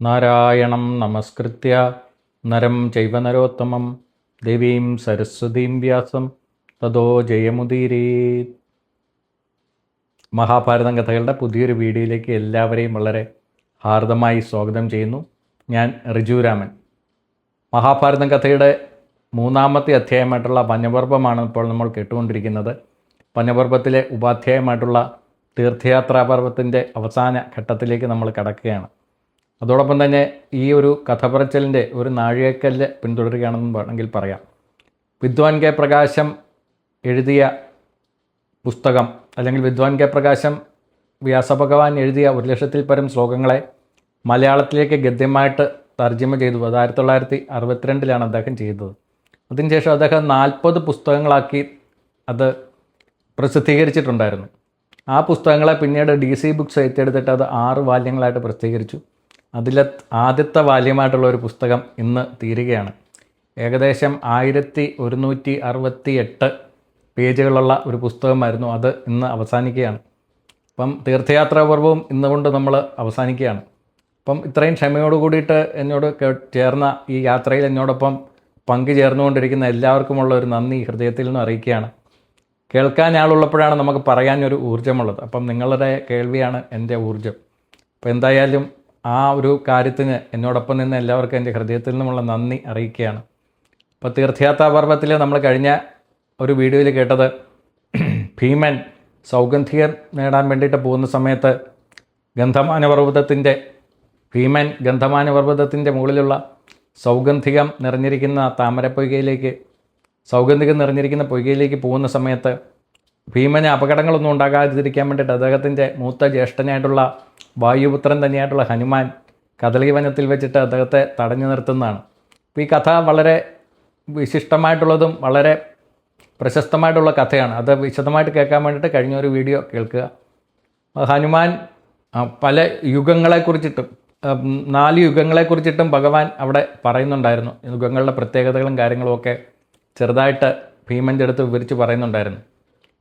നാരായണം നമസ്കൃത്യ. നരം ചൈവനരോത്തമം ദേവീം സരസ്വതീം വ്യാസം. തതോ ജയമുദീരേ മഹാഭാരതം കഥകളുടെ പുതിയൊരു വീഡിയോയിലേക്ക് എല്ലാവരെയും വളരെ ഹാർദമായി സ്വാഗതം ചെയ്യുന്നു. ഞാൻ റിജുരാമൻ മഹാഭാരതം കഥയുടെ മൂന്നാമത്തെ അധ്യായമായിട്ടുള്ള പഞ്ഞപർവമാണ് ഇപ്പോൾ നമ്മൾ കേട്ടുകൊണ്ടിരിക്കുന്നത്. പഞ്ഞപർവത്തിലെ ഉപാധ്യായമായിട്ടുള്ള തീർത്ഥയാത്രാ പർവത്തിന്റെ അവസാന ഘട്ടത്തിലേക്ക് നമ്മൾ കടക്കുകയാണ്. അതോടൊപ്പം തന്നെ ഈ ഒരു കഥ പറച്ചിലിന്റെ ഒരു നാഴികക്കല്ല് പിന്തുടരുകയാണെന്ന് വേണമെങ്കിൽ പറയാം. വിദ്വാൻ കെ പ്രകാശം എഴുതിയ പുസ്തകം അല്ലെങ്കിൽ വിദ്വാൻ കെ പ്രകാശം വ്യാസഭഗവാൻ എഴുതിയ ഒരു ലക്ഷത്തിൽ പരം ശ്ലോകങ്ങളെ മലയാളത്തിലേക്ക് ഗദ്യമായിട്ട് തർജമ ചെയ്തു. അത് ആയിരത്തി തൊള്ളായിരത്തി അറുപത്തിരണ്ടിലാണ് അദ്ദേഹം ചെയ്തത്. അതിനുശേഷം അദ്ദേഹം നാൽപ്പത് പുസ്തകങ്ങളാക്കി അത് പ്രസിദ്ധീകരിച്ചിട്ടുണ്ടായിരുന്നു. ആ പുസ്തകങ്ങളെ പിന്നീട് ഡി സി ബുക്സ് ഏറ്റെടുത്തിട്ട് അത് ആറ് വാല്യങ്ങളായിട്ട് പ്രസിദ്ധീകരിച്ചു. അതിലെ ആദ്യത്തെ വാല്യമായിട്ടുള്ള ഒരു പുസ്തകം ഇന്ന് തീരുകയാണ്. ഏകദേശം ആയിരത്തി ഒരുന്നൂറ്റി അറുപത്തി എട്ട് പേജുകളുള്ള ഒരു പുസ്തകമായിരുന്നു അത് ഇന്ന് അവസാനിക്കുകയാണ്. അപ്പം തീർത്ഥയാത്രാ പർവവും ഇന്നുകൊണ്ട് നമ്മൾ അവസാനിക്കുകയാണ്. അപ്പം ഇത്രയും ക്ഷമയോട് കൂടിയിട്ട് എന്നോട് ചേർന്ന ഈ യാത്രയിൽ എന്നോടൊപ്പം പങ്കുചേർന്നുകൊണ്ടിരിക്കുന്ന എല്ലാവർക്കുമുള്ള ഒരു നന്ദി ഹൃദയത്തിൽ നിന്ന് അറിയിക്കുകയാണ്. കേൾക്കാൻ ആളുള്ളപ്പോഴാണ് നമുക്ക് പറയാനൊരു ഊർജമുള്ളത്. അപ്പം നിങ്ങളുടെ കേൾവിയാണ് എന്റെ ഊർജം. അപ്പോൾ എന്തായാലും ആ ഒരു കാര്യത്തിന് എന്നോടൊപ്പം നിന്ന് എല്ലാവർക്കും എന്റെ ഹൃദയത്തിൽ നിന്നുമുള്ള നന്ദി അറിയിക്കുകയാണ്. അപ്പോൾ തീർത്ഥയാത്രാ പർവത്തിൽ നമ്മൾ കഴിഞ്ഞ ഒരു വീഡിയോയിൽ കേട്ടത് ഭീമൻ സൗഗന്ധികർ നേടാൻ വേണ്ടിയിട്ട് പോകുന്ന സമയത്ത് ഗന്ധമാന പർവതത്തിന്റെ ഭീമൻ ഗന്ധമാന പർവതത്തിന്റെ മുകളിലുള്ള സൗഗന്ധികം നിറഞ്ഞിരിക്കുന്ന താമരപ്പൊയ്കയിലേക്ക് സൗഗന്ധികം നിറഞ്ഞിരിക്കുന്ന പൊയ്കയിലേക്ക് പോകുന്ന സമയത്ത് ഭീമന് അപകടങ്ങളൊന്നും ഉണ്ടാകാതിരിക്കാൻ വേണ്ടിയിട്ട് അദ്ദേഹത്തിന്റെ മൂത്ത ജ്യേഷ്ഠനായിട്ടുള്ള വായുപുത്രൻ തന്നെയായിട്ടുള്ള ഹനുമാൻ കദളി വനത്തിൽ വെച്ചിട്ട് അദ്ദേഹത്തെ തടഞ്ഞു നിർത്തുന്നതാണ്. അപ്പോൾ ഈ കഥ വളരെ വിശിഷ്ടമായിട്ടുള്ളതും വളരെ പ്രശസ്തമായിട്ടുള്ള കഥയാണ്. അത് വിശദമായിട്ട് കേൾക്കാൻ വേണ്ടിയിട്ട് കഴിഞ്ഞ ഒരു വീഡിയോ കേൾക്കുക. ഹനുമാൻ പല യുഗങ്ങളെക്കുറിച്ചിട്ടും നാല് യുഗങ്ങളെക്കുറിച്ചിട്ടും ഭഗവാൻ അവിടെ പറയുന്നുണ്ടായിരുന്നു. യുഗങ്ങളുടെ പ്രത്യേകതകളും കാര്യങ്ങളും ഒക്കെ ചെറുതായിട്ട് ഭീമന്റെ അടുത്ത് വിവരിച്ച് പറയുന്നുണ്ടായിരുന്നു.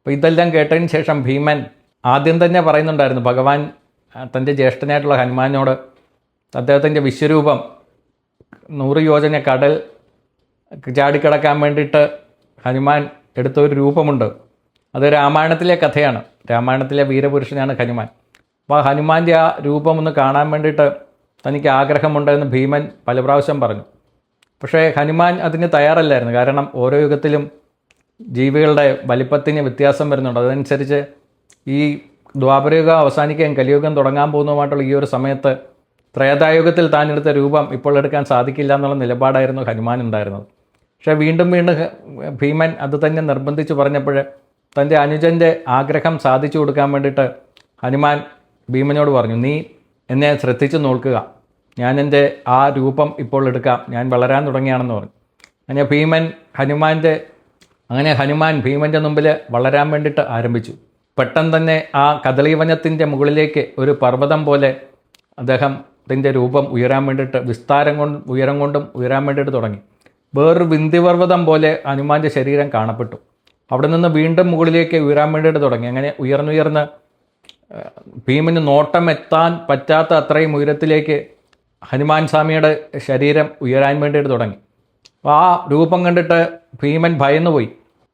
അപ്പോൾ ഇതെല്ലാം കേട്ടതിന് ശേഷം ഭീമൻ ആദ്യം തന്നെ പറയുന്നുണ്ടായിരുന്നു ഭഗവാൻ തന്റെ ജ്യേഷ്ഠനായിട്ടുള്ള ഹനുമാനോട് അദ്ദേഹത്തിന്റെ വിശ്വരൂപം നൂറ് യോജന കടൽ ചാടിക്കടക്കാൻ വേണ്ടിയിട്ട് ഹനുമാൻ എടുത്ത ഒരു രൂപമുണ്ട്. അത് രാമായണത്തിലെ കഥയാണ്. രാമായണത്തിലെ വീരപുരുഷനാണ് ഹനുമാൻ. അപ്പോൾ ഹനുമാന്റെ ആ രൂപം ഒന്ന് കാണാൻ വേണ്ടിയിട്ട് തനിക്ക് ആഗ്രഹമുണ്ടെന്ന് ഭീമൻ പല പ്രാവശ്യം പറഞ്ഞു. പക്ഷേ ഹനുമാൻ അതിന് തയ്യാറല്ലായിരുന്നു. കാരണം ഓരോ യുഗത്തിലും ജീവികളുടെ വലിപ്പത്തിന് വ്യത്യാസം വരുന്നുണ്ട്. അതനുസരിച്ച് ഈ ദ്വാപരയുഗം അവസാനിക്കാൻ കലിയുഗം തുടങ്ങാൻ പോകുന്നതുമായിട്ടുള്ള ഈ ഒരു സമയത്ത് ത്രേതായുഗത്തിൽ താൻ എടുത്ത രൂപം ഇപ്പോൾ എടുക്കാൻ സാധിക്കില്ല എന്നുള്ള നിലപാടായിരുന്നു ഹനുമാൻ ഉണ്ടായിരുന്നത്. പക്ഷേ വീണ്ടും വീണ്ടും ഭീമൻ അത് തന്നെ നിർബന്ധിച്ച് പറഞ്ഞപ്പോൾ തന്റെ അനുജന്റെ ആഗ്രഹം സാധിച്ചു കൊടുക്കാൻ വേണ്ടിയിട്ട് ഹനുമാൻ ഭീമനോട് പറഞ്ഞു നീ എന്നെ ശ്രദ്ധിച്ച് നോക്കുക. ഞാൻ എന്റെ ആ രൂപം ഇപ്പോൾ എടുക്കാം. ഞാൻ വളരാൻ തുടങ്ങിയാണെന്ന് പറഞ്ഞു. അങ്ങനെ ഭീമൻ ഹനുമാന്റെ അങ്ങനെ ഹനുമാൻ ഭീമന്റെ മുമ്പിൽ വളരാൻ വേണ്ടിയിട്ട് ആരംഭിച്ചു. പെട്ടെന്ന് തന്നെ ആ കദളീവനത്തിന്റെ മുകളിലേക്ക് ഒരു പർവതം പോലെ അദ്ദേഹം ഇതിന്റെ രൂപം ഉയരാൻ വേണ്ടിയിട്ട് വിസ്താരം കൊണ്ട് ഉയരം കൊണ്ടും ഉയരാൻ വേണ്ടിയിട്ട് തുടങ്ങി. വേറൊരു വിന്ധ്യപർവതം പോലെ ഹനുമാന്റെ ശരീരം കാണപ്പെട്ടു. അവിടെ നിന്ന് വീണ്ടും മുകളിലേക്ക് ഉയരാൻ വേണ്ടിയിട്ട് തുടങ്ങി. അങ്ങനെ ഉയർന്നുയർന്ന് ഭീമന് നോട്ടം എത്താൻ പറ്റാത്ത അത്രയും ഉയരത്തിലേക്ക് ഹനുമാൻ സ്വാമിയുടെ ശരീരം ഉയരാൻ വേണ്ടിയിട്ട് തുടങ്ങി. അപ്പോൾ ആ രൂപം കണ്ടിട്ട് ഭീമൻ ഭയന്നു പോയി.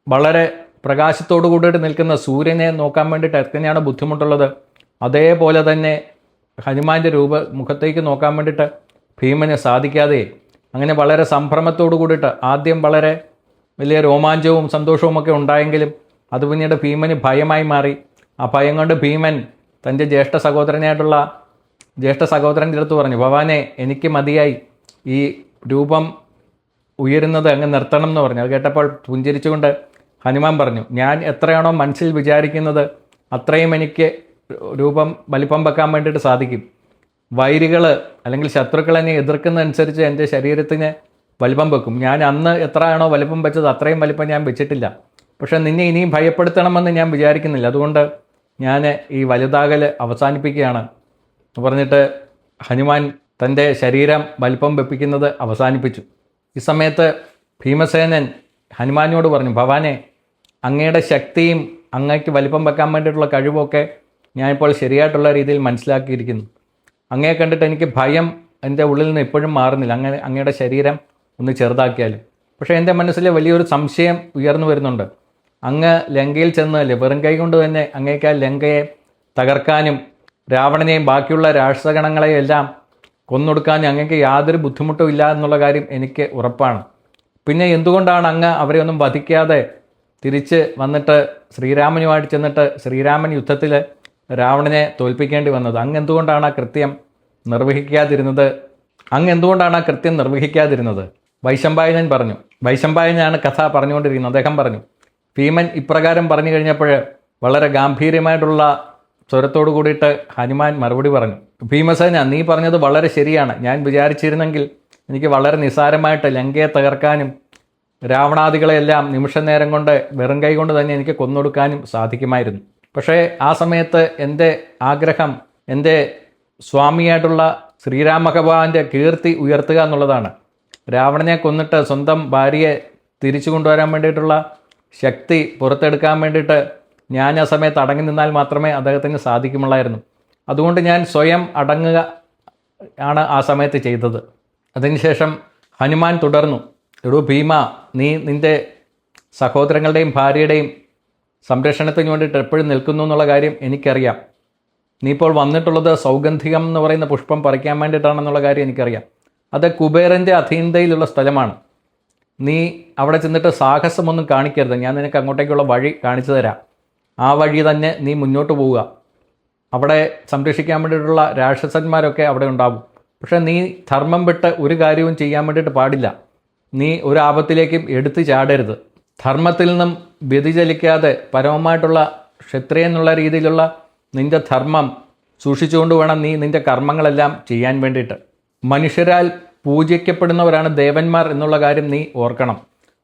വളരെ പ്രകാശത്തോടു കൂടിയിട്ട് നിൽക്കുന്ന സൂര്യനെ നോക്കാൻ വേണ്ടിയിട്ട് എത്രയാണ് ബുദ്ധിമുട്ടുള്ളത്. അതേപോലെ തന്നെ ഹനുമാന്റെ രൂപ മുഖത്തേക്ക് നോക്കാൻ വേണ്ടിയിട്ട് ഭീമന് സാധിക്കാതെ. അങ്ങനെ വളരെ സംഭ്രമത്തോടു കൂടിയിട്ട് ആദ്യം വളരെ വലിയ രോമാഞ്ചവും സന്തോഷവും ഒക്കെ ഉണ്ടായെങ്കിലും അത് പിന്നീട് ഭീമന് ഭയമായി മാറി. ആ ഭയം കൊണ്ട് ഭീമൻ തന്റെ ജ്യേഷ്ഠ സഹോദരനായിട്ടുള്ള ജ്യേഷ്ഠ സഹോദരന്റെ അടുത്ത് പറഞ്ഞു ഭവാനെ എനിക്ക് മതിയായി. ഈ രൂപം ഉയരുന്നത് അങ്ങ് നിർത്തണം എന്ന് പറഞ്ഞു. അത് കേട്ടപ്പോൾ പുഞ്ചിരിച്ചുകൊണ്ട് ഹനുമാൻ പറഞ്ഞു ഞാൻ എത്രയാണോ മനസ്സിൽ വിചാരിക്കുന്നത് അത്രയും എനിക്ക് രൂപം വലിപ്പം വെക്കാൻ വേണ്ടിയിട്ട് സാധിക്കും. വൈരികൾ അല്ലെങ്കിൽ ശത്രുക്കൾ എന്നെ എതിർക്കുന്നതനുസരിച്ച് എന്റെ ശരീരത്തിന് വലിപ്പം വെക്കും. ഞാൻ അന്ന് എത്രയാണോ വലിപ്പം വെച്ചത് അത്രയും വലിപ്പം ഞാൻ വെച്ചിട്ടില്ല. പക്ഷേ നിന്നെ ഇനിയും ഭയപ്പെടുത്തണമെന്ന് ഞാൻ വിചാരിക്കുന്നില്ല. അതുകൊണ്ട് ഞാൻ ഈ വലുതാകൽ അവസാനിപ്പിക്കുകയാണ്. പറഞ്ഞിട്ട് ഹനുമാൻ തന്റെ ശരീരം വലിപ്പം വെപ്പിക്കുന്നത് അവസാനിപ്പിച്ചു. ഈ സമയത്ത് ഭീമസേനൻ ഹനുമാനോട് പറഞ്ഞു ഭവാനെ അങ്ങയുടെ ശക്തിയും അങ്ങയ്ക്ക് വലിപ്പം വെക്കാൻ വേണ്ടിയിട്ടുള്ള കഴിവൊക്കെ ഞാനിപ്പോൾ ശരിയായിട്ടുള്ള രീതിയിൽ മനസ്സിലാക്കിയിരിക്കുന്നു. അങ്ങയെ കണ്ടിട്ട് എനിക്ക് ഭയം എന്റെ ഉള്ളിൽ നിന്ന് ഇപ്പോഴും മാറുന്നില്ല. അങ്ങനെ അങ്ങയുടെ ശരീരം ഒന്ന് ചെറുതാക്കിയാലും. പക്ഷേ എന്റെ മനസ്സിൽ വലിയൊരു സംശയം ഉയർന്നു വരുന്നുണ്ട്. അങ്ങ് ലങ്കയിൽ ചെന്നതല്ലേ വെറും കൈ കൊണ്ട് തന്നെ അങ്ങേക്ക് ആ ലങ്കയെ തകർക്കാനും രാവണനെയും ബാക്കിയുള്ള രാക്ഷസഗണങ്ങളെയും എല്ലാം അങ്ങക്ക് യാതൊരു ബുദ്ധിമുട്ടും ഇല്ല എന്നുള്ള കാര്യം എനിക്ക് ഉറപ്പാണ്. പിന്നെ എന്തുകൊണ്ടാണ് അങ്ങ് അവരെ ഒന്നും വധിക്കാതെ തിരിച്ച് വന്നിട്ട് ശ്രീരാമനുമായിട്ട് ചെന്നിട്ട് ശ്രീരാമൻ യുദ്ധത്തിൽ രാവണനെ തോൽപ്പിക്കേണ്ടി വന്നത്? അങ്ങ് എന്തുകൊണ്ടാണ് ആ കൃത്യം നിർവഹിക്കാതിരുന്നത്? അങ്ങ് എന്തുകൊണ്ടാണ് ആ കൃത്യം നിർവഹിക്കാതിരുന്നത്? വൈശമ്പായനൻ പറഞ്ഞു. വൈശമ്പായനാണ് കഥ പറഞ്ഞുകൊണ്ടിരിക്കുന്നത്. അദ്ദേഹം പറഞ്ഞു. ഭീമൻ ഇപ്രകാരം പറഞ്ഞു കഴിഞ്ഞപ്പോൾ വളരെ ഗാംഭീര്യമായിട്ടുള്ള സ്വരത്തോടു കൂടിയിട്ട് ഹനുമാൻ മറുപടി പറഞ്ഞു. ഭീമസേന നീ പറഞ്ഞത് വളരെ ശരിയാണ്. ഞാൻ വിചാരിച്ചിരുന്നെങ്കിൽ എനിക്ക് വളരെ നിസ്സാരമായിട്ട് ലങ്കയെ തകർക്കാനും രാവണാദികളെല്ലാം നിമിഷ നേരം കൊണ്ട് വെറും കൈ കൊണ്ട് തന്നെ എനിക്ക് കൊന്നൊടുക്കാനും സാധിക്കുമായിരുന്നു. പക്ഷേ ആ സമയത്ത് എന്റെ ആഗ്രഹം എന്റെ സ്വാമിയായിട്ടുള്ള ശ്രീരാമ ഭഗവാന്റെ കീർത്തി ഉയർത്തുക എന്നുള്ളതാണ്. രാവണനെ കൊന്നിട്ട് സ്വന്തം ഭാര്യയെ തിരിച്ചു കൊണ്ടുവരാൻ വേണ്ടിയിട്ടുള്ള ശക്തി പുറത്തെടുക്കാൻ വേണ്ടിയിട്ട് ഞാൻ ആ സമയത്ത് അടങ്ങി നിന്നാൽ മാത്രമേ അദ്ദേഹത്തിന് സാധിക്കുമുള്ളായിരുന്നു. അതുകൊണ്ട് ഞാൻ സ്വയം അടങ്ങുക ആണ് ആ സമയത്ത് ചെയ്തത്. അതിനുശേഷം ഹനുമാൻ തുടർന്നു. എടു ഭീമ നീ നിന്റെ സഹോദരങ്ങളുടെയും ഭാര്യയുടെയും സംരക്ഷണത്തിന് വേണ്ടിയിട്ട് എപ്പോഴും നിൽക്കുന്നു എന്നുള്ള കാര്യം എനിക്കറിയാം. നീ ഇപ്പോൾ വന്നിട്ടുള്ളത് സൗഗന്ധികം എന്ന് പറയുന്ന പുഷ്പം പറിക്കാൻ വേണ്ടിയിട്ടാണെന്നുള്ള കാര്യം എനിക്കറിയാം. അത് കുബേരന്റെ അധീനതയിലുള്ള സ്ഥലമാണ്. നീ അവിടെ ചെന്നിട്ട് സാഹസമൊന്നും കാണിക്കരുത്. ഞാൻ നിനക്ക് അങ്ങോട്ടേക്കുള്ള വഴി കാണിച്ചു തരാം. ആ വഴി തന്നെ നീ മുന്നോട്ട് പോവുക. അവിടെ സംരക്ഷിക്കാൻ വേണ്ടിയിട്ടുള്ള രാക്ഷസന്മാരൊക്കെ അവിടെ ഉണ്ടാവും. പക്ഷേ നീ ധർമ്മം വിട്ട് ഒരു കാര്യവും ചെയ്യാൻ വേണ്ടിയിട്ട് പാടില്ല. നീ ഒരു ആപത്തിലേക്കും എടുത്തു ചാടരുത്. ധർമ്മത്തിൽ നിന്നും വ്യതിചലിക്കാതെ പരമമായിട്ടുള്ള ക്ഷത്രിയ എന്നുള്ള രീതിയിലുള്ള നിന്റെ ധർമ്മം സൂക്ഷിച്ചുകൊണ്ട് വേണം നീ നിന്റെ കർമ്മങ്ങളെല്ലാം ചെയ്യാൻ വേണ്ടിയിട്ട്. മനുഷ്യരാൽ പൂജിക്കപ്പെടുന്നവരാണ് ദേവന്മാർ എന്നുള്ള കാര്യം നീ ഓർക്കണം.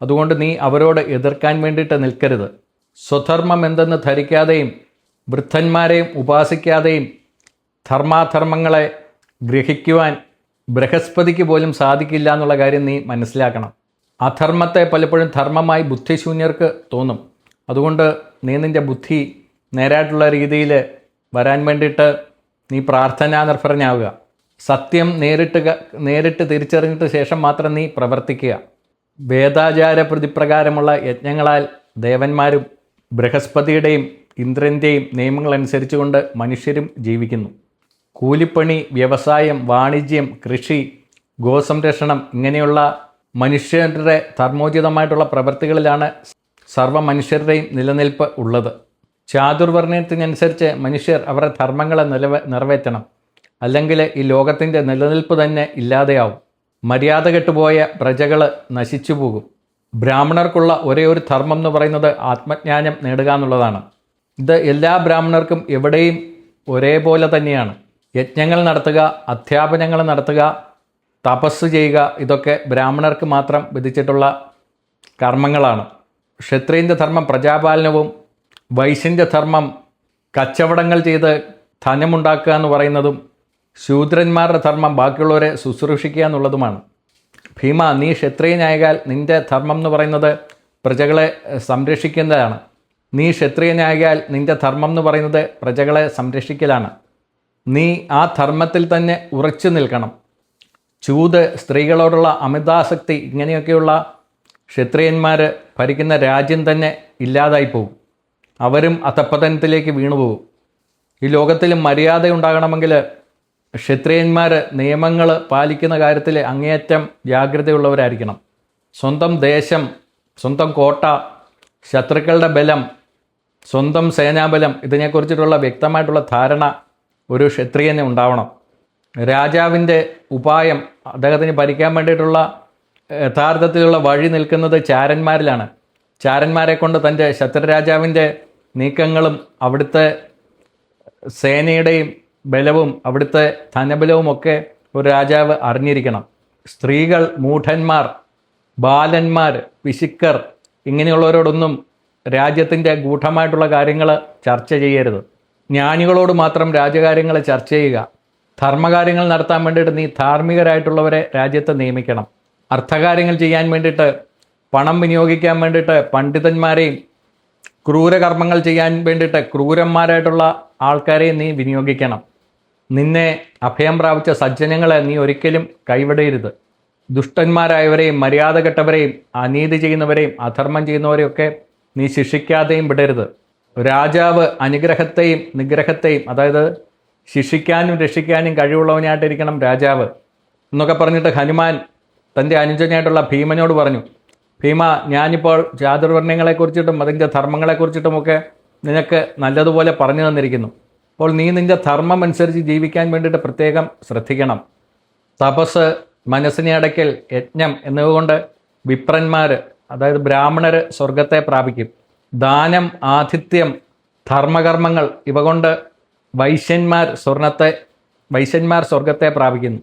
അതുകൊണ്ട് നീ അവരോട് എതിർക്കാൻ വേണ്ടിയിട്ട് നിൽക്കരുത്. സ്വധർമ്മം എന്തെന്ന് ധരിക്കാതെയും വൃദ്ധന്മാരെയും ഉപാസിക്കാതെയും ധർമാധർമ്മങ്ങളെ ഗ്രഹിക്കുവാൻ ബൃഹസ്പതിക്ക് പോലും സാധിക്കില്ല എന്നുള്ള കാര്യം നീ മനസ്സിലാക്കണം. അധർമ്മത്തെ പലപ്പോഴും ധർമ്മമായി ബുദ്ധിശൂന്യർക്ക് തോന്നും. അതുകൊണ്ട് നീ നിന്റെ ബുദ്ധി നേരായിട്ടുള്ള രീതിയിൽ വരാൻ വേണ്ടിയിട്ട് നീ പ്രാർത്ഥനാ നിർഭരനാവുക. സത്യം നേരിട്ട് നേരിട്ട് തിരിച്ചറിഞ്ഞിട്ട് ശേഷം മാത്രം നീ പ്രവർത്തിക്കുക. വേദാചാര പ്രതിപ്രകാരമുള്ള യജ്ഞങ്ങളാൽ ദേവന്മാരും ബൃഹസ്പതിയുടെയും ഇന്ദ്രന്റെയും നിയമങ്ങൾ അനുസരിച്ചുകൊണ്ട് മനുഷ്യരും ജീവിക്കുന്നു. കൂലിപ്പണി വ്യവസായം വാണിജ്യം കൃഷി ഗോസംരക്ഷണം ഇങ്ങനെയുള്ള മനുഷ്യരുടെ ധർമ്മോചിതമായിട്ടുള്ള പ്രവൃത്തികളിലാണ് സർവ മനുഷ്യരുടെയും നിലനിൽപ്പ് ഉള്ളത്. ചാതുർവർണയത്തിനനുസരിച്ച് മനുഷ്യർ അവരുടെ ധർമ്മങ്ങളെ നിലവ നിറവേറ്റണം. അല്ലെങ്കിൽ ഈ ലോകത്തിന്റെ നിലനിൽപ്പ് തന്നെ ഇല്ലാതെയാവും. മര്യാദ കെട്ടുപോയ പ്രജകൾ നശിച്ചു പോകും ബ്രാഹ്മണർക്കുള്ള ഒരേ ഒരു ധർമ്മം എന്ന് പറയുന്നത് ആത്മജ്ഞാനം നേടുക എന്നുള്ളതാണ്. ഇത് എല്ലാ ബ്രാഹ്മണർക്കും എവിടെയും ഒരേപോലെ തന്നെയാണ്. യജ്ഞങ്ങൾ നടത്തുക അധ്യാപനങ്ങൾ നടത്തുക തപസ് ചെയ്യുക ഇതൊക്കെ ബ്രാഹ്മണർക്ക് മാത്രം വിധിച്ചിട്ടുള്ള കർമ്മങ്ങളാണ്. ക്ഷത്രിയന്റെ ധർമ്മം പ്രജാപാലനവും വൈശ്യന്റെ ധർമ്മം കച്ചവടങ്ങൾ ചെയ്ത് ധനമുണ്ടാക്കുക എന്ന് പറയുന്നതും ശൂദ്രന്മാരുടെ ധർമ്മം ബാക്കിയുള്ളവരെ ശുശ്രൂഷിക്കുക എന്നുള്ളതുമാണ്. ഭീമ നീ ക്ഷത്രിയനായാൽ നിന്റെ ധർമ്മം എന്ന് പറയുന്നത് പ്രജകളെ സംരക്ഷിക്കുന്നതാണ്. നീ ക്ഷത്രിയനായാൽ നിന്റെ ധർമ്മം എന്ന് പറയുന്നത് പ്രജകളെ സംരക്ഷിക്കലാണ്. നീ ആ ധർമ്മത്തിൽ തന്നെ ഉറച്ചു നിൽക്കണം. ചൂത് സ്ത്രീകളോടുള്ള അമിതാസക്തി ഇങ്ങനെയൊക്കെയുള്ള ക്ഷത്രിയന്മാർ ഭരിക്കുന്ന രാജ്യം തന്നെ ഇല്ലാതായി പോകും അവരും അധപ്പതനത്തിലേക്ക് വീണുപോകും. ഈ ലോകത്തിൽ മര്യാദ ഉണ്ടാകണമെങ്കിൽ ക്ഷത്രിയന്മാർ നിയമങ്ങൾ പാലിക്കുന്ന കാര്യത്തിൽ അങ്ങേയറ്റം ജാഗ്രതയുള്ളവരായിരിക്കണം. സ്വന്തം ദേശം സ്വന്തം കോട്ട ശത്രുക്കളുടെ ബലം സ്വന്തം സേനാബലം ഇതിനെക്കുറിച്ചിട്ടുള്ള വ്യക്തമായിട്ടുള്ള ധാരണ ഒരു ക്ഷത്രിയന് ഉണ്ടാവണം. രാജാവിന്റെ ഉപായം അദ്ദേഹത്തിന് ഭരിക്കാൻ വേണ്ടിയിട്ടുള്ള യഥാർത്ഥത്തിലുള്ള വഴി നിൽക്കുന്നത് ചാരന്മാരിലാണ്. ചാരന്മാരെ കൊണ്ട് തന്റെ ശത്രുരാജാവിന്റെ നീക്കങ്ങളും അവിടുത്തെ സേനയുടെയും ബലവും അവിടുത്തെ ധനബലവും ഒക്കെ ഒരു രാജാവ് അറിഞ്ഞിരിക്കണം. സ്ത്രീകൾ മൂഢന്മാർ ബാലന്മാർ പിശുക്കർ ഇങ്ങനെയുള്ളവരോടൊന്നും രാജ്യത്തിന്റെ ഗൂഢമായിട്ടുള്ള കാര്യങ്ങൾ ചർച്ച ചെയ്യരുത്. ജ്ഞാനികളോട് മാത്രം രാജകാര്യങ്ങൾ ചർച്ച ചെയ്യുക. ധർമ്മകാര്യങ്ങൾ നടത്താൻ വേണ്ടിയിട്ട് നീ ധാർമ്മികരായിട്ടുള്ളവരെ രാജ്യത്ത് നിയമിക്കണം. അർത്ഥകാര്യങ്ങൾ ചെയ്യാൻ വേണ്ടിയിട്ട് പണം വിനിയോഗിക്കാൻ വേണ്ടിയിട്ട് പണ്ഡിതന്മാരെയും ക്രൂരകർമ്മങ്ങൾ ചെയ്യാൻ വേണ്ടിയിട്ട് ക്രൂരന്മാരായിട്ടുള്ള ആൾക്കാരെയും നീ വിനിയോഗിക്കണം. നിന്നെ അഭയം പ്രാപിച്ച സജ്ജനങ്ങളെ നീ ഒരിക്കലും കൈവിടരുത്. ദുഷ്ടന്മാരായവരെയും മര്യാദ കെട്ടവരെയും അനീതി ചെയ്യുന്നവരെയും അധർമ്മം ചെയ്യുന്നവരെയൊക്കെ നീ ശിക്ഷിക്കാതെയും വിടരുത്. രാജാവ് അനുഗ്രഹത്തെയും നിഗ്രഹത്തെയും അതായത് ശിക്ഷിക്കാനും രക്ഷിക്കാനും കഴിവുള്ളവനായിട്ടിരിക്കണം രാജാവ്. എന്നൊക്കെ പറഞ്ഞിട്ട് ഹനുമാൻ തന്റെ അനുജനായിട്ടുള്ള ഭീമനോട് പറഞ്ഞു ഭീമ ഞാനിപ്പോൾ ചാതുർവർണയങ്ങളെക്കുറിച്ചിട്ടും അതിന്റെ ധർമ്മങ്ങളെക്കുറിച്ചിട്ടുമൊക്കെ നിനക്ക് നല്ലതുപോലെ പറഞ്ഞു തന്നിരിക്കുന്നു. അപ്പോൾ നീ നിന്റെ ധർമ്മം അനുസരിച്ച് ജീവിക്കാൻ വേണ്ടിയിട്ട് പ്രത്യേകം ശ്രദ്ധിക്കണം. തപസ് മനസ്സിനെ അടയ്ക്കൽ യജ്ഞം എന്നതുകൊണ്ട് വിപ്രന്മാർ അതായത് ബ്രാഹ്മണർ സ്വർഗത്തെ പ്രാപിക്കും. ദാനം ആതിഥ്യം ധർമ്മകർമ്മങ്ങൾ ഇവ കൊണ്ട് വൈശ്യന്മാർ സ്വർണത്തെ വൈശ്യന്മാർ സ്വർഗത്തെ പ്രാപിക്കുന്നു.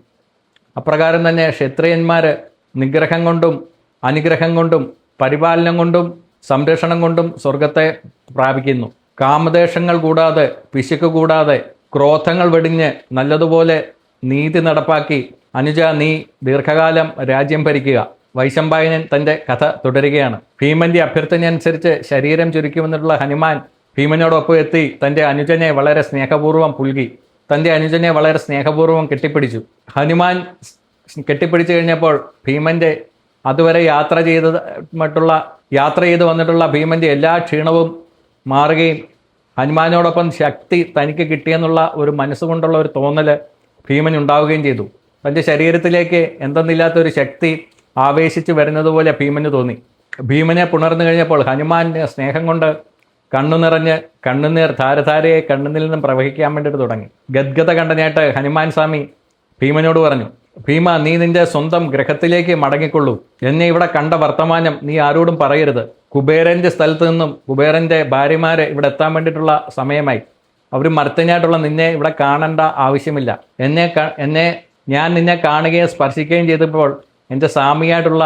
അപ്രകാരം തന്നെ ക്ഷത്രിയന്മാർ നിഗ്രഹം കൊണ്ടും അനുഗ്രഹം കൊണ്ടും പരിപാലനം കൊണ്ടും സംരക്ഷണം കൊണ്ടും സ്വർഗത്തെ പ്രാപിക്കുന്നു. കാമദേശങ്ങൾ കൂടാതെ പിശുക്ക് കൂടാതെ ക്രോധങ്ങൾ വെടിഞ്ഞ് നല്ലതുപോലെ നീതി നടപ്പാക്കി. അനുജ നീ ദീർഘകാലം രാജ്യം ഭരിക്കുക. വൈശമ്പായനൻ തന്റെ കഥ തുടരുകയാണ്. ഭീമന്റെ അഭ്യർത്ഥനയനുസരിച്ച് ശരീരം ചുരുക്കുമെന്നുള്ള ഹനുമാൻ ഭീമനോടൊപ്പം എത്തി തന്റെ അനുജനെ വളരെ സ്നേഹപൂർവം പുൽകി. തന്റെ അനുജനെ വളരെ സ്നേഹപൂർവം കെട്ടിപ്പിടിച്ചു. ഹനുമാൻ കെട്ടിപ്പിടിച്ചു കഴിഞ്ഞപ്പോൾ ഭീമന്റെ അതുവരെ യാത്ര ചെയ്ത മറ്റുള്ള യാത്ര ചെയ്ത് വന്നിട്ടുള്ള ഭീമന്റെ എല്ലാ ക്ഷീണവും മാറുകയും ഹനുമാനോടൊപ്പം ശക്തി തനിക്ക് കിട്ടിയെന്നുള്ള ഒരു മനസ്സുകൊണ്ടുള്ള ഒരു തോന്നൽ ഭീമൻ ഉണ്ടാവുകയും ചെയ്തു. തന്റെ ശരീരത്തിലേക്ക് എന്തെന്നില്ലാത്ത ഒരു ശക്തി ആവേശിച്ച് വരുന്നത് പോലെ ഭീമന് തോന്നി. ഭീമനെ പുണർന്നു കഴിഞ്ഞപ്പോൾ ഹനുമാൻ സ്നേഹം കൊണ്ട് കണ്ണു നിറഞ്ഞ് കണ്ണുനീർ ധാരധാരയെ കണ്ണുനിൽ നിന്നും പ്രവഹിക്കാൻ വേണ്ടിയിട്ട് തുടങ്ങി. ഗദ്ഗത കണ്ടനായിട്ട് ഹനുമാൻ സ്വാമി ഭീമനോട് പറഞ്ഞു ഭീമ നീ നിന്റെ സ്വന്തം ഗ്രഹത്തിലേക്ക് മടങ്ങിക്കൊള്ളൂ. എന്നെ ഇവിടെ കണ്ട വർത്തമാനം നീ ആരോടും പറയരുത്. കുബേരന്റെ സ്ഥലത്ത് നിന്നും കുബേരന്റെ ഭാര്യമാരെ ഇവിടെ എത്താൻ വേണ്ടിയിട്ടുള്ള സമയമായി. അവർ മർത്തനായിട്ടുള്ള നിന്നെ ഇവിടെ കാണേണ്ട ആവശ്യമില്ല. എന്നെ എന്നെ ഞാൻ നിന്നെ കാണുകയും സ്പർശിക്കുകയും ചെയ്തപ്പോൾ എന്റെ സ്വാമിയായിട്ടുള്ള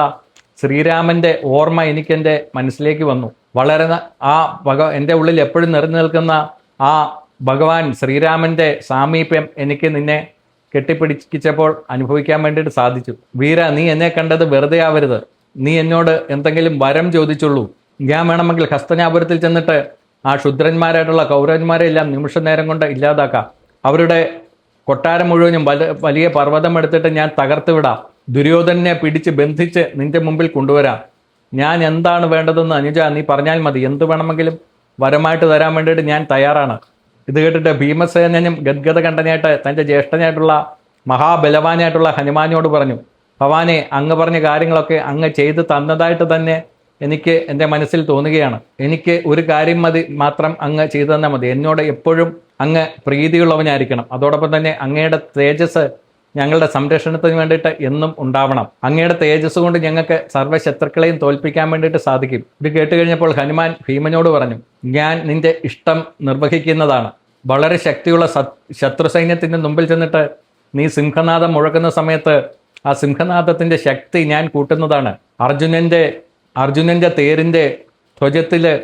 ശ്രീരാമന്റെ ഓർമ്മ എനിക്കെന്റെ മനസ്സിലേക്ക് വന്നു. വളരെ ആ ഭഗ എന്റെ ഉള്ളിൽ എപ്പോഴും നിറഞ്ഞു നിൽക്കുന്ന ആ ഭഗവാൻ ശ്രീരാമന്റെ സാമീപ്യം എനിക്ക് നിന്നെ കെട്ടിപ്പിടിച്ചപ്പോൾ അനുഭവിക്കാൻ വേണ്ടിയിട്ട് സാധിച്ചു. വീര നീ എന്നെ കണ്ടത് വെറുതെ ആവരുത്. നീ എന്നോട് എന്തെങ്കിലും വരം ചോദിച്ചുള്ളൂ. ഞാൻ വേണമെങ്കിൽ ഹസ്തനാപുരത്തിൽ ചെന്നിട്ട് ആ ക്ഷുദ്രന്മാരായിട്ടുള്ള കൗരവന്മാരെ എല്ലാം നിമിഷ നേരം കൊണ്ട് ഇല്ലാതാക്കാം. അവരുടെ കൊട്ടാരം മുഴുവനും വല വലിയ പർവതം എടുത്തിട്ട് ഞാൻ തകർത്ത് വിടാം. ദുര്യോധനെ പിടിച്ച് ബന്ധിച്ച് നിന്റെ മുമ്പിൽ കൊണ്ടുവരാം. ഞാൻ എന്താണ് വേണ്ടതെന്ന് അനുജ നീ പറഞ്ഞാൽ മതി. എന്ത് വേണമെങ്കിലും വരമായിട്ട് തരാൻ വേണ്ടിയിട്ട് ഞാൻ തയ്യാറാണ്. ഇത് കേട്ടിട്ട് ഭീമസേനനും ഗദ്ഗത കണ്ടനായിട്ട് തന്റെ ജ്യേഷ്ഠനായിട്ടുള്ള മഹാബലവാനായിട്ടുള്ള ഹനുമാനോട് പറഞ്ഞു ഭവാനെ അങ്ങ് പറഞ്ഞ കാര്യങ്ങളൊക്കെ അങ്ങ് ചെയ്ത് തന്നതായിട്ട് തന്നെ എനിക്ക് എന്റെ മനസ്സിൽ തോന്നുകയാണ്. എനിക്ക് ഒരു കാര്യം മതി മാത്രം അങ്ങ് ചെയ്തു തന്നാൽ മതി. എന്നോട് എപ്പോഴും അങ്ങ് പ്രീതിയുള്ളവനായിരിക്കണം. അതോടൊപ്പം തന്നെ അങ്ങയുടെ തേജസ് ഞങ്ങളുടെ സംരക്ഷണത്തിന് വേണ്ടിയിട്ട് എന്നും ഉണ്ടാവണം. അങ്ങയുടെ തേജസ് കൊണ്ട് ഞങ്ങൾക്ക് സർവശത്രുക്കളെയും തോൽപ്പിക്കാൻ വേണ്ടിയിട്ട് സാധിക്കും. ഇത് കേട്ട് കഴിഞ്ഞപ്പോൾ ഹനുമാൻ ഭീമനോട് പറഞ്ഞു ഞാൻ നിന്റെ ഇഷ്ടം നിർവഹിക്കുന്നതാണ്. വളരെ ശക്തിയുള്ള ശത്രു സൈന്യത്തിന്റെ മുമ്പിൽ ചെന്നിട്ട് നീ സിംഹനാഥം മുഴക്കുന്ന സമയത്ത് ആ സിംഹനാഥത്തിന്റെ ശക്തി ഞാൻ കൂട്ടുന്നതാണ്. അർജുനന്റെ അർജുനന്റെ തേരിന്റെ ധ്വജത്തിൽ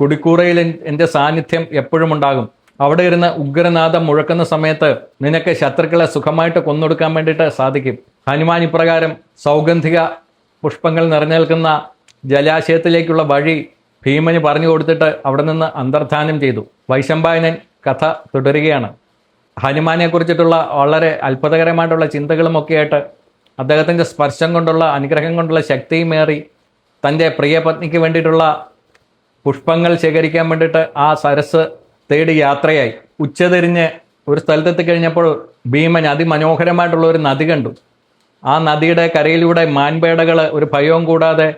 കുടിക്കൂറയിൽ എന്റെ സാന്നിധ്യം എപ്പോഴും ഉണ്ടാകും. അവിടെ ഇരുന്ന് ഉഗ്രനാഥം മുഴക്കുന്ന സമയത്ത് നിനക്ക് ശത്രുക്കളെ സുഖമായിട്ട് കൊന്നൊടുക്കാൻ വേണ്ടിയിട്ട് സാധിക്കും. ഹനുമാൻ ഇപ്രകാരം സൗഗന്ധിക പുഷ്പങ്ങൾ നിറഞ്ഞു നിൽക്കുന്ന ജലാശയത്തിലേക്കുള്ള വഴി ഭീമന് പറഞ്ഞു കൊടുത്തിട്ട് അവിടെ നിന്ന് അന്തർധാനം ചെയ്തു. വൈശമ്പായനൻ കഥ തുടരുകയാണ്. ഹനുമാനെ കുറിച്ചിട്ടുള്ള വളരെ അത്ഭുതകരമായിട്ടുള്ള ചിന്തകളുമൊക്കെയായിട്ട് അദ്ദേഹത്തിന്റെ സ്പർശം കൊണ്ടുള്ള അനുഗ്രഹം കൊണ്ടുള്ള ശക്തിയുമേറി തന്റെ പ്രിയപത്നിക്ക് വേണ്ടിയിട്ടുള്ള പുഷ്പങ്ങൾ ശേഖരിക്കാൻ വേണ്ടിയിട്ട് ആ സരസ് തേടി യാത്രയായി. ഉച്ചതിരിഞ്ഞ് ഒരു സ്ഥലത്തെത്തി കഴിഞ്ഞപ്പോൾ ഭീമൻ അതിമനോഹരമായിട്ടുള്ള ഒരു നദി കണ്ടു. ആ നദിയുടെ കരയിലൂടെ മാൻപേടകൾ ഒരു ഭയവും കൂടാതെ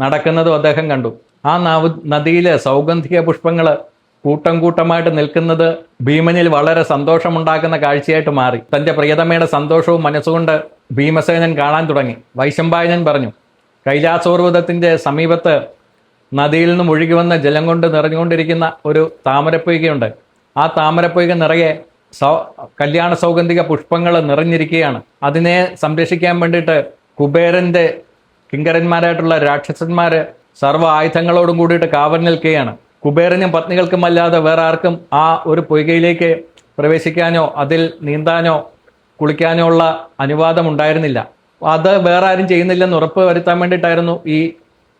നടക്കുന്നതും അദ്ദേഹം കണ്ടു. ആ നവ നദിയിലെ സൗഗന്ധിക പുഷ്പങ്ങൾ കൂട്ടം കൂട്ടമായിട്ട് നിൽക്കുന്നത് ഭീമനിൽ വളരെ സന്തോഷമുണ്ടാക്കുന്ന കാഴ്ചയായിട്ട് മാറി. തന്റെ പ്രിയതമയുടെ സന്തോഷവും മനസ്സുകൊണ്ട് ഭീമസേനൻ കാണാൻ തുടങ്ങി. വൈശമ്പായനൻ പറഞ്ഞു കൈലാസോർവതത്തിന്റെ സമീപത്ത് നദിയിൽ നിന്നും ഒഴുകി വന്ന ജലം കൊണ്ട് നിറഞ്ഞുകൊണ്ടിരിക്കുന്ന ഒരു താമരപ്പൊയ്കയുണ്ട് ആ താമരപ്പൊയ്ക നിറയെ സൗ കല്യാണ സൗഗന്ധിക പുഷ്പങ്ങൾ നിറഞ്ഞിരിക്കുകയാണ്. അതിനെ സംരക്ഷിക്കാൻ വേണ്ടിയിട്ട് കുബേരന്റെ കിങ്കരന്മാരായിട്ടുള്ള രാക്ഷസന്മാർ സർവ ആയുധങ്ങളോടും കൂടിയിട്ട് കാവൽ നിൽക്കുകയാണ്. കുബേരനും പത്നികൾക്കും അല്ലാതെ വേറെ ആർക്കും ആ ഒരു പൊയ്കയിലേക്ക് പ്രവേശിക്കാനോ അതിൽ നീന്താനോ കുളിക്കാനോ ഉള്ള അനുവാദം ഉണ്ടായിരുന്നില്ല. അത് വേറെ ആരും ചെയ്യുന്നില്ലെന്ന് ഉറപ്പ് വരുത്താൻ വേണ്ടിയിട്ടായിരുന്നു ഈ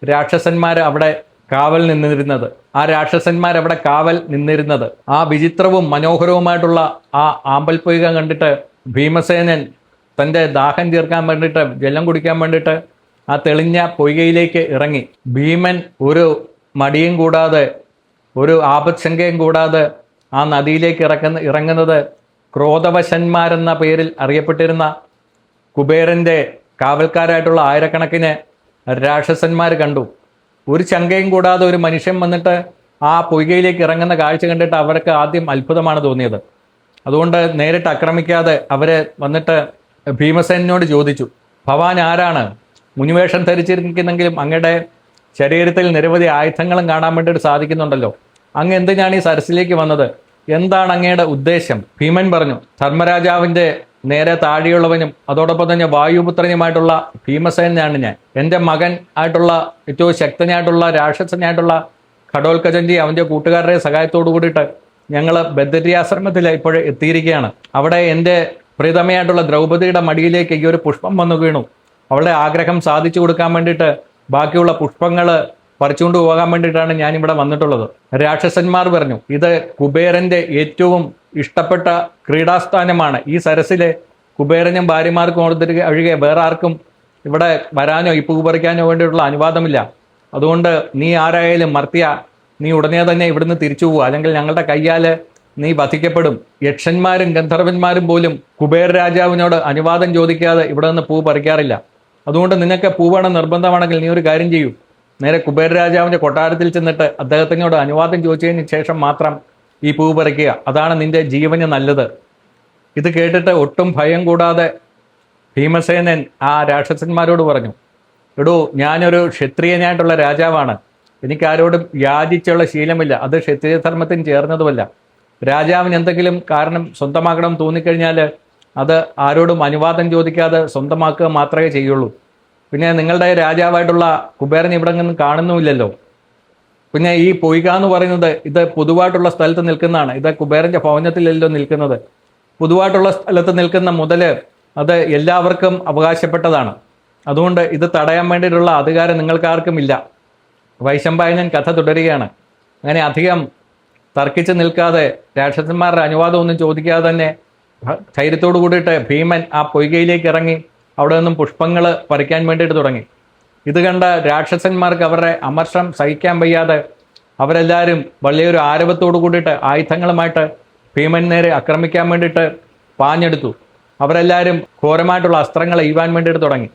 രാക്ഷസന്മാർ അവിടെ കാവൽ നിന്നിരുന്നത്. ആ രാക്ഷസന്മാർ അവിടെ കാവൽ നിന്നിരുന്നത്. ആ വിചിത്രവും മനോഹരവുമായിട്ടുള്ള ആ ആമ്പൽപ്പൊയ്ക കണ്ടിട്ട് ഭീമസേനൻ തന്റെ ദാഹം തീർക്കാൻ വേണ്ടിയിട്ട് ജലം കുടിക്കാൻ വേണ്ടിയിട്ട് ആ തെളിഞ്ഞ പൊയ്കയിലേക്ക് ഇറങ്ങി. ഭീമൻ ഒരു മടിയും കൂടാതെ ഒരു ആപത്ശങ്കയും കൂടാതെ ആ നദിയിലേക്ക് ഇറക്കുന്ന ഇറങ്ങുന്നത് ക്രോധവശന്മാരെന്ന പേരിൽ അറിയപ്പെട്ടിരുന്ന കുബേരന്റെ കാവൽക്കാരായിട്ടുള്ള ആയിരക്കണക്കിന് രാക്ഷസന്മാർ കണ്ടു. ഒരു ചങ്കയും കൂടാതെ ഒരു മനുഷ്യൻ വന്നിട്ട് ആ പൊയ്കയിലേക്ക് ഇറങ്ങുന്ന കാഴ്ച കണ്ടിട്ട് അവർക്ക് ആദ്യം അത്ഭുതമാണ് തോന്നിയത്. അതുകൊണ്ട് നേരിട്ട് ആക്രമിക്കാതെ അവരെ വന്നിട്ട് ഭീമസേനോട് ചോദിച്ചു ഭവാൻ ആരാണ്? മുനിവേഷം ധരിച്ചിരിക്കുന്നെങ്കിലും അങ്ങയുടെ ശരീരത്തിൽ നിരവധി ആയുധങ്ങളും കാണാൻ വേണ്ടിയിട്ട് സാധിക്കുന്നുണ്ടല്ലോ. അങ്ങ് എന്തിനാണ് ഈ സരസിലേക്ക് വന്നത്? എന്താണ് അങ്ങയുടെ ഉദ്ദേശം? ഭീമൻ പറഞ്ഞു ധർമ്മരാജാവിന്റെ നേരെ താഴെയുള്ളവനും അതോടൊപ്പം തന്നെ വായുപുത്രനുമായിട്ടുള്ള ഭീമസേനാണ് ഞാൻ. എന്റെ മകൻ ആയിട്ടുള്ള ഏറ്റവും ശക്തനായിട്ടുള്ള രാക്ഷസനായിട്ടുള്ള ഘടോൽക്കജന്റെ അവന്റെ കൂട്ടുകാരുടെ സഹായത്തോടു കൂടിയിട്ട് ഞങ്ങൾ ബദരിയാശ്രമത്തിൽ ഇപ്പോൾ എത്തിയിരിക്കുകയാണ്. അവിടെ എന്റെ പ്രീതമയായിട്ടുള്ള ദ്രൗപദിയുടെ മടിയിലേക്ക് ഈ ഒരു പുഷ്പം വന്നു വീണു. അവളുടെ ആഗ്രഹം സാധിച്ചു കൊടുക്കാൻ വേണ്ടിയിട്ട് ബാക്കിയുള്ള പുഷ്പങ്ങൾ പറിച്ചുകൊണ്ട് പോകാൻ വേണ്ടിയിട്ടാണ് ഞാനിവിടെ വന്നിട്ടുള്ളത്. രാക്ഷസന്മാർ പറഞ്ഞു ഇത് കുബേരന്റെ ഏറ്റവും ഇഷ്ടപ്പെട്ട ക്രീഡാസ്ഥാനമാണ് ഈ സരസിലെ കുബേരനും ഭാര്യമാർക്കും ഒഴുകെ ഒഴികെ വേറെ ആർക്കും ഇവിടെ വരാനോ ഇപ്പു പറിക്കാനോ വേണ്ടിയിട്ടുള്ള അനുവാദമില്ല. അതുകൊണ്ട് നീ ആരായാലും മർത്തിയ നീ ഉടനെ തന്നെ ഇവിടുന്ന് തിരിച്ചു പോകുക അല്ലെങ്കിൽ ഞങ്ങളുടെ കയ്യാൽ നീ വധിക്കപ്പെടും. യക്ഷന്മാരും ഗന്ധർവന്മാരും പോലും കുബേര രാജാവിനോട് അനുവാദം ചോദിക്കാതെ ഇവിടെ നിന്ന് പൂ പറിക്കാറില്ല. അതുകൊണ്ട് നിനക്ക് പൂ വേണം നിർബന്ധമാണെങ്കിൽ നീ ഒരു കാര്യം ചെയ്യൂ. നേരെ കുബേര രാജാവിന്റെ കൊട്ടാരത്തിൽ ചെന്നിട്ട് അദ്ദേഹത്തിനോട് അനുവാദം ചോദിച്ചതിന് ശേഷം മാത്രം ഈ പൂ പറിക്കുക. അതാണ് നിന്റെ ജീവന് നല്ലത്. ഇത് കേട്ടിട്ട് ഒട്ടും ഭയം കൂടാതെ ഭീമസേനൻ ആ രാക്ഷസന്മാരോട് പറഞ്ഞു എടോ ഞാനൊരു ക്ഷത്രിയനായിട്ടുള്ള രാജാവാണ്. എനിക്ക് ആരോടും യാചിച്ചുള്ള ശീലമില്ല. അത് ക്ഷത്രിയ ധർമ്മത്തിന് ചേർന്നതുമല്ല. രാജാവിന് എന്തെങ്കിലും കാരണം സ്വന്തമാക്കണം തോന്നിക്കഴിഞ്ഞാൽ അത് ആരോടും അനുവാദം ചോദിക്കാതെ സ്വന്തമാക്കുക മാത്രമേ ചെയ്യുള്ളൂ. പിന്നെ നിങ്ങളുടെ രാജാവായിട്ടുള്ള കുബേരൻ ഇവിടെ നിന്ന് കാണുന്നുമില്ലല്ലോ. പിന്നെ ഈ പൊയ്ക എന്ന് പറയുന്നത് ഇത് പൊതുവായിട്ടുള്ള സ്ഥലത്ത് നിൽക്കുന്നതാണ്. ഇത് കുബേരന്റെ ഭവനത്തിലല്ലോ നിൽക്കുന്നത്. പൊതുവായിട്ടുള്ള സ്ഥലത്ത് നിൽക്കുന്ന മുതൽ അത് എല്ലാവർക്കും അവകാശപ്പെട്ടതാണ്. അതുകൊണ്ട് ഇത് തടയാൻ വേണ്ടിയിട്ടുള്ള അധികാരം നിങ്ങൾക്കാർക്കും ഇല്ല. വൈശമ്പായനൻ കഥ തുടരുകയാണ്. അങ്ങനെ അധികം തർക്കിച്ച് നിൽക്കാതെ രാക്ഷസന്മാരുടെ അനുവാദമൊന്നും ചോദിക്കാതെ തന്നെ ധൈര്യത്തോടു കൂടിയിട്ട് ഭീമൻ ആ പൊയ്കയിലേക്ക് ഇറങ്ങി അവിടെ നിന്നും പുഷ്പങ്ങൾ പറിക്കാൻ വേണ്ടിയിട്ട് തുടങ്ങി. ഇത് കണ്ട രാക്ഷസന്മാർക്ക് അവരുടെ അമർഷം സഹിക്കാൻ വയ്യാതെ അവരെല്ലാവരും വലിയൊരു ആരവത്തോടു കൂടിയിട്ട് ആയുധങ്ങളുമായിട്ട് ഭീമൻ നേരെ ആക്രമിക്കാൻ വേണ്ടിയിട്ട് പാഞ്ഞെടുത്തു. അവരെല്ലാവരും ഘോരമായിട്ടുള്ള അസ്ത്രങ്ങൾ എയ്യുവാൻ വേണ്ടിയിട്ട് തുടങ്ങി.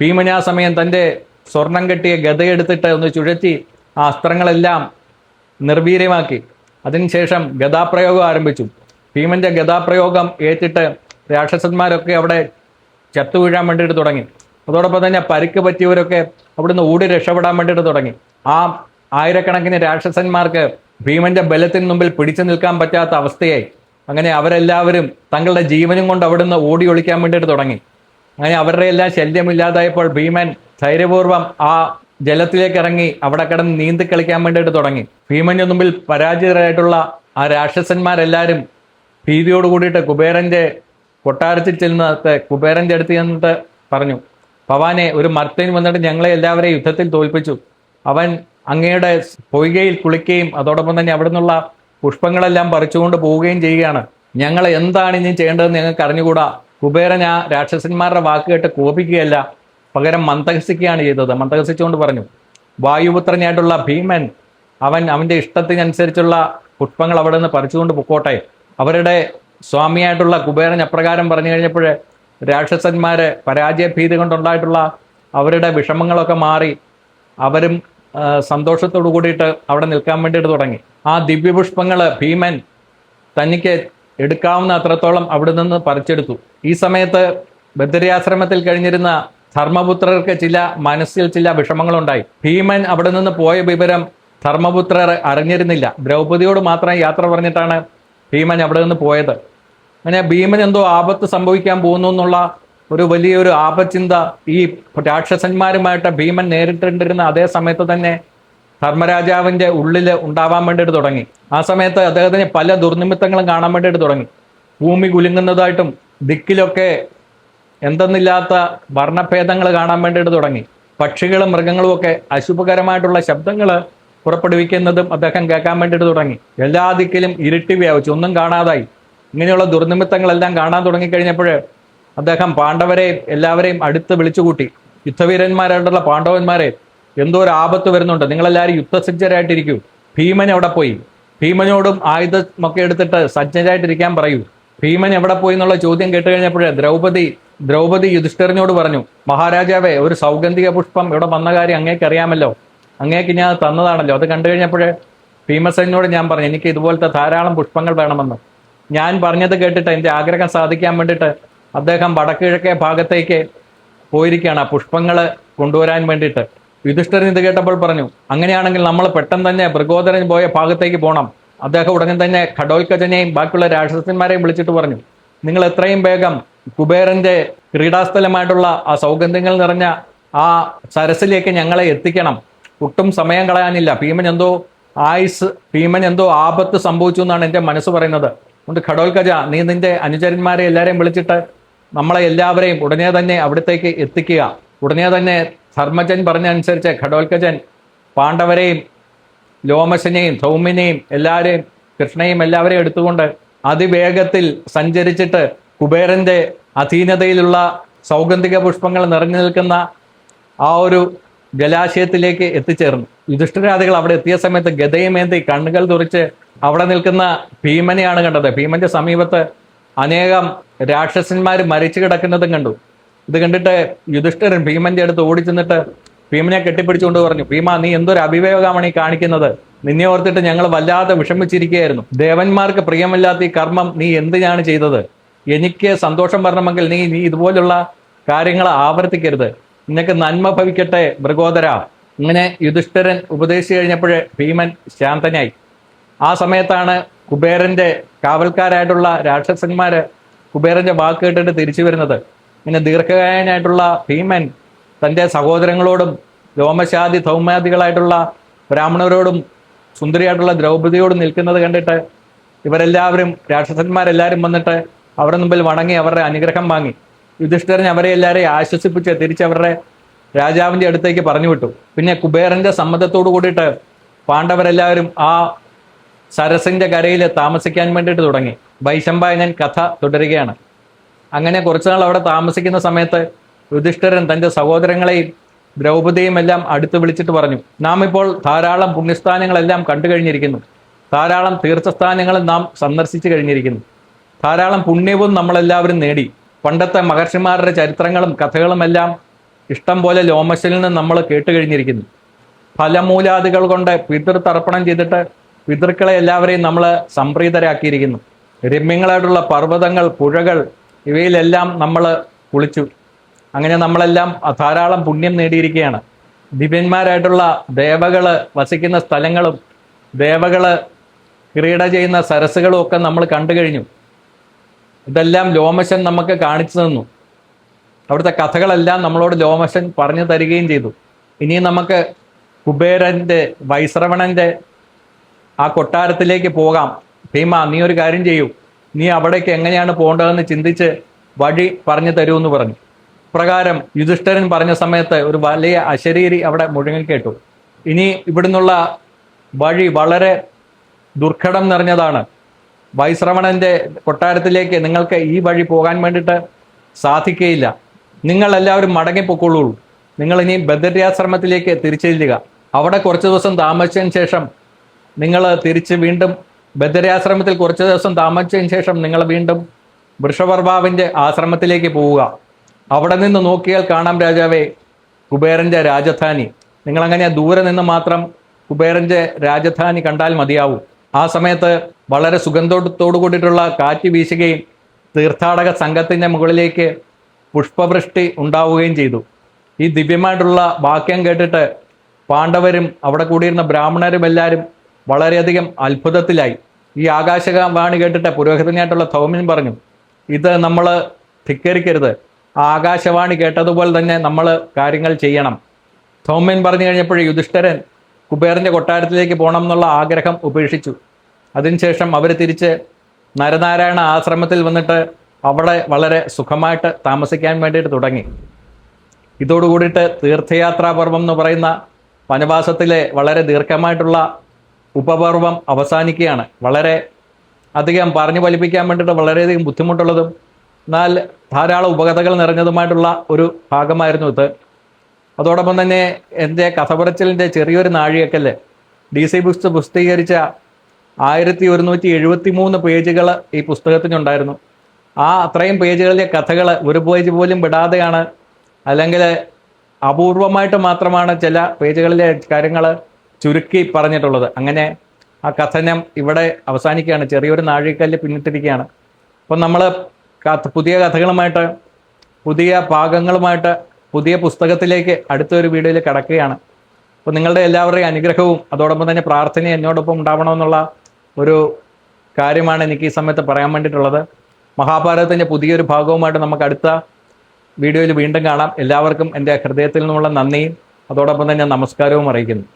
ഭീമൻ ആ സമയം തന്റെ സ്വർണം കെട്ടിയ ഗതയെടുത്തിട്ട് ഒന്ന് ചുഴറ്റി ആ അസ്ത്രങ്ങളെല്ലാം നിർവീര്യമാക്കി. അതിനുശേഷം ഗതാപ്രയോഗം ആരംഭിച്ചു. ഭീമന്റെ ഗതാപ്രയോഗം ഏറ്റിട്ട് രാക്ഷസന്മാരൊക്കെ അവിടെ ചത്തു വീഴാൻ വേണ്ടിയിട്ട് തുടങ്ങി. അതോടൊപ്പം തന്നെ പരിക്ക് പറ്റിയവരൊക്കെ അവിടുന്ന് ഓടി രക്ഷപ്പെടാൻ വേണ്ടിയിട്ട് തുടങ്ങി. ആ ആയിരക്കണക്കിന് രാക്ഷസന്മാർക്ക് ഭീമന്റെ ബലത്തിന് മുമ്പിൽ പിടിച്ചു നിൽക്കാൻ പറ്റാത്ത അവസ്ഥയായി. അങ്ങനെ അവരെല്ലാവരും തങ്ങളുടെ ജീവനും കൊണ്ട് അവിടുന്ന് ഓടി ഒളിക്കാൻ വേണ്ടിയിട്ട് തുടങ്ങി. അങ്ങനെ അവരുടെ എല്ലാം ശല്യമില്ലാതായപ്പോൾ ഭീമൻ ധൈര്യപൂർവം ആ ജലത്തിലേക്ക് ഇറങ്ങി അവിടെ കിടന്ന് നീന്തി കളിക്കാൻ വേണ്ടിയിട്ട് തുടങ്ങി. ഭീമന്റെ മുമ്പിൽ പരാജിതരായിട്ടുള്ള ആ രാക്ഷസന്മാരെല്ലാവരും ഭീതിയോട് കൂടിയിട്ട് കുബേരന്റെ കൊട്ടാരത്തിൽ ചെന്നിട്ട് കുബേരന്റെ അടുത്ത് ചെന്നിട്ട് പറഞ്ഞു ഭവാനെ ഒരു മർത്തൻ വന്നിട്ട് ഞങ്ങളെ എല്ലാവരെയും യുദ്ധത്തിൽ തോൽപ്പിച്ചു. അവൻ അങ്ങയുടെ പൊയ്കയിൽ കുളിക്കുകയും അതോടൊപ്പം തന്നെ അവിടെ നിന്നുള്ള പുഷ്പങ്ങളെല്ലാം പറിച്ചുകൊണ്ട് പോവുകയും ചെയ്യുകയാണ്. ഞങ്ങൾ എന്താണ് ഇനി ചെയ്യേണ്ടതെന്ന് ഞങ്ങൾക്ക് അറിഞ്ഞുകൂടാ. കുബേരൻ ആ രാക്ഷസന്മാരുടെ വാക്ക് കേട്ട് കോപിക്കുകയല്ല. പകരം മന്ദഹസിക്കുകയാണ് ചെയ്തത്. മന്ദഹസിച്ചുകൊണ്ട് പറഞ്ഞു വായുപുത്രനായിട്ടുള്ള ഭീമൻ അവൻ അവന്റെ ഇഷ്ടത്തിനനുസരിച്ചുള്ള പുഷ്പങ്ങൾ അവിടെ നിന്ന് പറിച്ചുകൊണ്ട് പൊക്കോട്ടെ. അവരുടെ സ്വാമിയായിട്ടുള്ള കുബേരൻ അപ്രകാരം പറഞ്ഞു കഴിഞ്ഞപ്പോൾ രാക്ഷസന്മാര് പരാജയഭീതി കൊണ്ടുണ്ടായിട്ടുള്ള അവരുടെ വിഷമങ്ങളൊക്കെ മാറി അവരും സന്തോഷത്തോടു കൂടിയിട്ട് അവിടെ നിൽക്കാൻ വേണ്ടിയിട്ട് തുടങ്ങി. ആ ദിവ്യപുഷ്പങ്ങൾ ഭീമൻ തനിക്ക് എടുക്കാവുന്ന അത്രത്തോളം അവിടെ നിന്ന് പറിച്ചെടുത്തു. ഈ സമയത്ത് ബദ്രിയാശ്രമത്തിൽ കഴിഞ്ഞിരുന്ന ധർമ്മപുത്രർക്ക് ചില മനസ്സിൽ ചില വിഷമങ്ങളുണ്ടായി. ഭീമൻ അവിടെ നിന്ന് പോയ വിവരം ധർമ്മപുത്രർ അറിഞ്ഞിരുന്നില്ല. ദ്രൗപതിയോട് മാത്രം യാത്ര പറഞ്ഞിട്ടാണ് ഭീമൻ അവിടെ നിന്ന് പോയത്. അങ്ങനെ ഭീമൻ എന്തോ ആപത്ത് സംഭവിക്കാൻ പോകുന്നു എന്നുള്ള ഒരു വലിയൊരു ആപചിന്ത ഈ രാക്ഷസന്മാരുമായിട്ട് ഭീമൻ നേരിട്ടിരുന്ന അതേ സമയത്ത് തന്നെ ധർമ്മരാജാവിന്റെ ഉള്ളിൽ ഉണ്ടാവാൻ വേണ്ടിയിട്ട് തുടങ്ങി. ആ സമയത്ത് അദ്ദേഹത്തിന് പല ദുർനിമിത്തങ്ങളും കാണാൻ വേണ്ടിയിട്ട് തുടങ്ങി. ഭൂമി കുലുങ്ങുന്നതായിട്ടും ദിക്കിലൊക്കെ എന്തെന്നില്ലാത്ത വർണഭേദങ്ങൾ കാണാൻ വേണ്ടിയിട്ട് തുടങ്ങി. പക്ഷികളും മൃഗങ്ങളും ഒക്കെ അശുഭകരമായിട്ടുള്ള ശബ്ദങ്ങൾ പുറപ്പെടുവിക്കുന്നതും അദ്ദേഹം കേൾക്കാൻ വേണ്ടിയിട്ട് തുടങ്ങി. എല്ലാ ദിക്കിലും ഇരുട്ടി വ്യാപിച്ചു. ഒന്നും കാണാതായി. ഇങ്ങനെയുള്ള ദുർനിമിത്തങ്ങളെല്ലാം കാണാൻ തുടങ്ങിക്കഴിഞ്ഞപ്പോൾ അദ്ദേഹം പാണ്ഡവരെയും എല്ലാവരെയും അടുത്ത് വിളിച്ചുകൂട്ടി. യുദ്ധവീരന്മാരായിട്ടുള്ള പാണ്ഡവന്മാരെ എന്തോ ഒരു ആപത്ത് വരുന്നുണ്ട്. നിങ്ങളെല്ലാവരും യുദ്ധസജ്ജരായിട്ടിരിക്കൂ. ഭീമൻ എവിടെ പോയി? ഭീമനോടും ആയുധമൊക്കെ എടുത്തിട്ട് സജ്ജരായിട്ടിരിക്കാൻ പറയൂ. ഭീമൻ എവിടെ പോയി എന്നുള്ള ചോദ്യം കേട്ട് കഴിഞ്ഞപ്പോഴേ ദ്രൗപദി ദ്രൗപദി യുധിഷ്ഠിരനോട് പറഞ്ഞു മഹാരാജാവേ ഒരു സൗഗന്ധിക പുഷ്പം ഇവിടെ വന്ന കാര്യം അങ്ങേക്ക് അറിയാമല്ലോ. അങ്ങേക്ക് ഞാൻ തന്നതാണല്ലോ. അത് കണ്ടു കഴിഞ്ഞപ്പോഴേ ഭീമസേനോട് ഞാൻ പറഞ്ഞു എനിക്ക് ഇതുപോലത്തെ ധാരാളം പുഷ്പങ്ങൾ വേണമെന്ന്. ഞാൻ പറഞ്ഞത് കേട്ടിട്ട് എന്റെ ആഗ്രഹം സാധിക്കാൻ വേണ്ടിയിട്ട് അദ്ദേഹം വടക്കിഴക്കേ ഭാഗത്തേക്ക് പോയിരിക്കുകയാണ് ആ പുഷ്പങ്ങൾ കൊണ്ടുവരാൻ വേണ്ടിയിട്ട്. യുധിഷ്ഠർ ഇത് കേട്ടപ്പോൾ പറഞ്ഞു അങ്ങനെയാണെങ്കിൽ നമ്മൾ പെട്ടെന്ന് തന്നെ മൃഗോദരൻ പോയ ഭാഗത്തേക്ക് പോകണം അദ്ദേഹം ഉടനെ തന്നെ ഖഡോൽക്കജനെയും ബാക്കിയുള്ള രാക്ഷസന്മാരെയും വിളിച്ചിട്ട് പറഞ്ഞു നിങ്ങൾ എത്രയും വേഗം കുബേരന്റെ ക്രീഡാസ്ഥലമായിട്ടുള്ള ആ സൗഗന്ധ്യങ്ങൾ നിറഞ്ഞ ആ സരസിലേക്ക് ഞങ്ങളെ എത്തിക്കണം. ഒട്ടും സമയം കളയാനില്ല. ഭീമൻ എന്തോ ആയുസ് ഭീമൻ എന്തോ ആപത്ത് സംഭവിച്ചു എന്നാണ് എന്റെ മനസ്സ് പറയുന്നത്. അതുകൊണ്ട് ഘടോത്കജ നീ നിന്റെ അനുചരന്മാരെ എല്ലാവരെയും വിളിച്ചിട്ട് നമ്മളെ എല്ലാവരെയും ഉടനെ തന്നെ അവിടത്തേക്ക് എത്തിക്കുക. ഉടനെ തന്നെ ധർമ്മജൻ പറഞ്ഞ അനുസരിച്ച് ഖഡോൽക്കജൻ പാണ്ഡവരെയും ലോമശനെയും ധൗമ്യനെയും എല്ലാവരെയും കൃഷ്ണയും എല്ലാവരെയും എടുത്തുകൊണ്ട് അതിവേഗത്തിൽ സഞ്ചരിച്ചിട്ട് കുബേരന്റെ അധീനതയിലുള്ള സൗഗന്ധിക പുഷ്പങ്ങൾ നിറഞ്ഞു നിൽക്കുന്ന ആ ഒരു ജലാശയത്തിലേക്ക് എത്തിച്ചേർന്നു. യുധിഷ്ഠിരാദികൾ അവിടെ എത്തിയ സമയത്ത് ഗതയുമേന്തി കണ്ണുകൾ തുറിച്ച് അവിടെ നിൽക്കുന്ന ഭീമനെയാണ് കണ്ടത്. ഭീമന്റെ സമീപത്ത് അനേകം രാക്ഷസന്മാർ മരിച്ചു കിടക്കുന്നതും കണ്ടു. ഇത് കണ്ടിട്ട് യുധിഷ്ഠിരൻ ഭീമന്റെ അടുത്ത് ഓടിച്ചെന്നിട്ട് ഭീമനെ കെട്ടിപ്പിടിച്ചുകൊണ്ട് പറഞ്ഞു ഭീമ നീ എന്തൊരു അഭിവേകമാണ് ഈ കാണിക്കുന്നത്? നിന്നെ ഓർത്തിട്ട് ഞങ്ങൾ വല്ലാതെ വിഷമിച്ചിരിക്കുകയായിരുന്നു. ദേവന്മാർക്ക് പ്രിയമില്ലാത്ത ഈ കർമ്മം നീ എന്തിനാണ് ചെയ്തത്? എനിക്ക് സന്തോഷം വരണമെങ്കിൽ നീ നീ ഇതുപോലുള്ള കാര്യങ്ങൾ ആവർത്തിക്കരുത്. നിനക്ക് നന്മ ഭവിക്കട്ടെ മൃഗോദര. ഇങ്ങനെ യുധിഷ്ഠിരൻ ഉപദേശിച്ചു കഴിഞ്ഞപ്പോഴേ ഭീമൻ ശാന്തനായി. ആ സമയത്താണ് കുബേരന്റെ കാവൽക്കാരായിട്ടുള്ള രാക്ഷസന്മാര് കുബേരന്റെ വാക്ക് കേട്ടിട്ട് തിരിച്ചു വരുന്നത്. പിന്നെ ദീർഘകായനായിട്ടുള്ള ഭീമൻ തന്റെ സഹോദരങ്ങളോടും രോമശാദി ധൗമാദികളായിട്ടുള്ള ബ്രാഹ്മണരോടും സുന്ദരിയായിട്ടുള്ള ദ്രൗപദിയോടും നിൽക്കുന്നത് കണ്ടിട്ട് ഇവരെല്ലാവരും രാക്ഷസന്മാരെല്ലാവരും വന്നിട്ട് അവരുടെ മുമ്പിൽ വണങ്ങി അവരുടെ അനുഗ്രഹം വാങ്ങി. യുധിഷ്ഠിരൻ അവരെ എല്ലാവരെയും ആശ്വസിപ്പിച്ച് തിരിച്ച് അവരുടെ രാജാവിന്റെ അടുത്തേക്ക് പറഞ്ഞു വിട്ടു. പിന്നെ കുബേരന്റെ സമ്മതത്തോടു കൂടിയിട്ട് പാണ്ഡവരെല്ലാവരും ആ സരസിന്റെ കരയിൽ താമസിക്കാൻ വേണ്ടിയിട്ട് തുടങ്ങി. വൈശമ്പായനൻ കഥ തുടരുകയാണ്. അങ്ങനെ കുറച്ചുനാൾ അവിടെ താമസിക്കുന്ന സമയത്ത് യുധിഷ്ഠിരൻ തന്റെ സഹോദരങ്ങളെയും ദ്രൗപദിയും എല്ലാം അടുത്ത് വിളിച്ചിട്ട് പറഞ്ഞു നാം ഇപ്പോൾ ധാരാളം പുണ്യസ്ഥാനങ്ങളെല്ലാം കണ്ടു കഴിഞ്ഞിരിക്കുന്നു. ധാരാളം തീർത്ഥസ്ഥാനങ്ങളും നാം സന്ദർശിച്ചു കഴിഞ്ഞിരിക്കുന്നു. ധാരാളം പുണ്യവും നമ്മളെല്ലാവരും നേടി. പണ്ടത്തെ മഹർഷിമാരുടെ ചരിത്രങ്ങളും കഥകളും എല്ലാം ഇഷ്ടം പോലെ ലോമശലിൽ നിന്ന് നമ്മൾ കേട്ട് കഴിഞ്ഞിരിക്കുന്നു ഫലമൂലാദികൾ കൊണ്ട് പിതൃതർപ്പണം ചെയ്തിട്ട് പിതൃക്കളെ എല്ലാവരെയും നമ്മൾ സംപ്രീതരാക്കിയിരിക്കുന്നു. രമ്യങ്ങളായിട്ടുള്ള പർവതങ്ങൾ പുഴകൾ ഇവയിലെല്ലാം നമ്മൾ കുളിച്ചു. അങ്ങനെ നമ്മളെല്ലാം ധാരാളം പുണ്യം നേടിയിരിക്കുകയാണ്. ദിവ്യന്മാരായിട്ടുള്ള ദേവകൾ വസിക്കുന്ന സ്ഥലങ്ങളും ദേവകൾ ക്രീഡ ചെയ്യുന്ന സരസുകളും ഒക്കെ നമ്മൾ കണ്ടു കഴിഞ്ഞു. ഇതെല്ലാം ലോമശൻ നമുക്ക് കാണിച്ചു തന്നു. അവിടുത്തെ കഥകളെല്ലാം നമ്മളോട് ലോമശൻ പറഞ്ഞു തരികയും ചെയ്തു. ഇനി നമുക്ക് കുബേരന്റെ വൈശ്രവണന്റെ ആ കൊട്ടാരത്തിലേക്ക് പോകാം. ഭീമ നീ ഒരു കാര്യം ചെയ്യൂ. നീ അവിടേക്ക് എങ്ങനെയാണ് പോകേണ്ടതെന്ന് ചിന്തിച്ച് വഴി പറഞ്ഞു തരൂ എന്ന് പറഞ്ഞു. പ്രകാരം യുധിഷ്ഠരൻ പറഞ്ഞ സമയത്ത് ഒരു വലിയ അശരീരി അവിടെ മുഴങ്ങി കേട്ടു. ഇനി ഇവിടുന്നുള്ള വഴി വളരെ ദുർഘടം നിറഞ്ഞതാണ്. വൈശ്രവണന്റെ കൊട്ടാരത്തിലേക്ക് നിങ്ങൾക്ക് ഈ വഴി പോകാൻ വേണ്ടിയിട്ട് സാധിക്കുകയില്ല നിങ്ങൾ എല്ലാവരും മടങ്ങിപ്പോയിക്കൊള്ളൂ നിങ്ങൾ ഇനി ബദര്യാശ്രമത്തിലേക്ക് തിരിച്ചെല്ലുക. അവിടെ കുറച്ച് ദിവസം താമസിച്ചതിന് ശേഷം നിങ്ങൾ തിരിച്ച് വീണ്ടും ബദരാശ്രമത്തിൽ കുറച്ച് ദിവസം താമസിച്ചതിന് ശേഷം നിങ്ങൾ വീണ്ടും വൃഷവർഭാവിന്റെ ആശ്രമത്തിലേക്ക് പോവുക. അവിടെ നിന്ന് നോക്കിയാൽ കാണാം രാജാവേ കുബേരന്റെ രാജധാനി. നിങ്ങളങ്ങനെ ദൂരെ നിന്ന് മാത്രം കുബേരന്റെ രാജധാനി കണ്ടാൽ മതിയാവും. ആ സമയത്ത് വളരെ സുഗന്ധത്തോടു കൂടിയിട്ടുള്ള കാറ്റ് വീശുകയും തീർത്ഥാടക സംഘത്തിന്റെ മുകളിലേക്ക് പുഷ്പവൃഷ്ടി ഉണ്ടാവുകയും ചെയ്തു. ഈ ദിവ്യമായിട്ടുള്ള വാക്യം കേട്ടിട്ട് പാണ്ഡവരും അവിടെ കൂടിയിരുന്ന ബ്രാഹ്മണരും എല്ലാവരും വളരെയധികം അത്ഭുതത്തിലായി. ഈ ആകാശവാണി കേട്ടിട്ട് പുരോഹിതനായിട്ടുള്ള തോമിൻ പറഞ്ഞു ഇത് നമ്മൾ ധിക്കരിക്കരുത്. ആകാശവാണി കേട്ടതുപോലെ തന്നെ നമ്മൾ കാര്യങ്ങൾ ചെയ്യണം. തോമൻ പറഞ്ഞു കഴിഞ്ഞപ്പോൾ യുധിഷ്ഠരൻ കുബേറിന്റെ കൊട്ടാരത്തിലേക്ക് പോകണം എന്നുള്ള ആഗ്രഹം ഉപേക്ഷിച്ചു. അതിനുശേഷം അവർ തിരിച്ച് നരനാരായണ ആശ്രമത്തിൽ വന്നിട്ട് അവിടെ വളരെ സുഖമായിട്ട് താമസിക്കാൻ വേണ്ടിയിട്ട് തുടങ്ങി. ഇതോടുകൂടിയിട്ട് തീർത്ഥയാത്രാ പർവം എന്ന് പറയുന്ന വനവാസത്തിലെ വളരെ ദീർഘമായിട്ടുള്ള ഉപപർവം അവസാനിക്കുകയാണ്. വളരെ അധികം പറഞ്ഞു ഫലിപ്പിക്കാൻ വേണ്ടിയിട്ട് വളരെയധികം ബുദ്ധിമുട്ടുള്ളതും എന്നാൽ ധാരാളം ഉപകഥകൾ നിറഞ്ഞതുമായിട്ടുള്ള ഒരു ഭാഗമായിരുന്നു ഇത്. അതോടൊപ്പം തന്നെ എന്റെ കഥ പറച്ചിലിന്റെ ചെറിയൊരു നാഴികക്കല്ല് ഡി സി ബുക്സ് പുസ്തീകരിച്ച ആയിരത്തി ഒരുന്നൂറ്റി എഴുപത്തി മൂന്ന് പേജുകൾ ഈ പുസ്തകത്തിനുണ്ടായിരുന്നു. ആ അത്രയും പേജുകളിലെ കഥകൾ ഒരു പേജ് പോലും വിടാതെയാണ് അല്ലെങ്കിൽ അപൂർവമായിട്ട് മാത്രമാണ് ചില പേജുകളിലെ കാര്യങ്ങൾ ചുരുക്കി പറഞ്ഞിട്ടുള്ളത്. അങ്ങനെ ആ കഥനം ഇവിടെ അവസാനിക്കുകയാണ്. ചെറിയൊരു നാഴികക്കല്ല് പിന്നിട്ടിരിക്കുകയാണ്. അപ്പം നമ്മൾ പുതിയ കഥകളുമായിട്ട് പുതിയ ഭാഗങ്ങളുമായിട്ട് പുതിയ പുസ്തകത്തിലേക്ക് അടുത്തൊരു വീഡിയോയിൽ കടക്കുകയാണ്. അപ്പോൾ നിങ്ങളുടെ എല്ലാവരുടെയും അനുഗ്രഹവും അതോടൊപ്പം തന്നെ പ്രാർത്ഥനയും എന്നോടൊപ്പം ഉണ്ടാവണമെന്നുള്ള ഒരു കാര്യമാണ് എനിക്ക് ഈ സമയത്ത് പറയാൻ വേണ്ടിയിട്ടുള്ളത്. മഹാഭാരതത്തിന്റെ പുതിയൊരു ഭാഗവുമായിട്ട് നമുക്ക് അടുത്ത വീഡിയോയിൽ വീണ്ടും കാണാം. എല്ലാവർക്കും എന്റെ ഹൃദയത്തിൽ നിന്നുള്ള നന്ദിയും അതോടൊപ്പം തന്നെ നമസ്കാരവും അറിയിക്കുന്നു.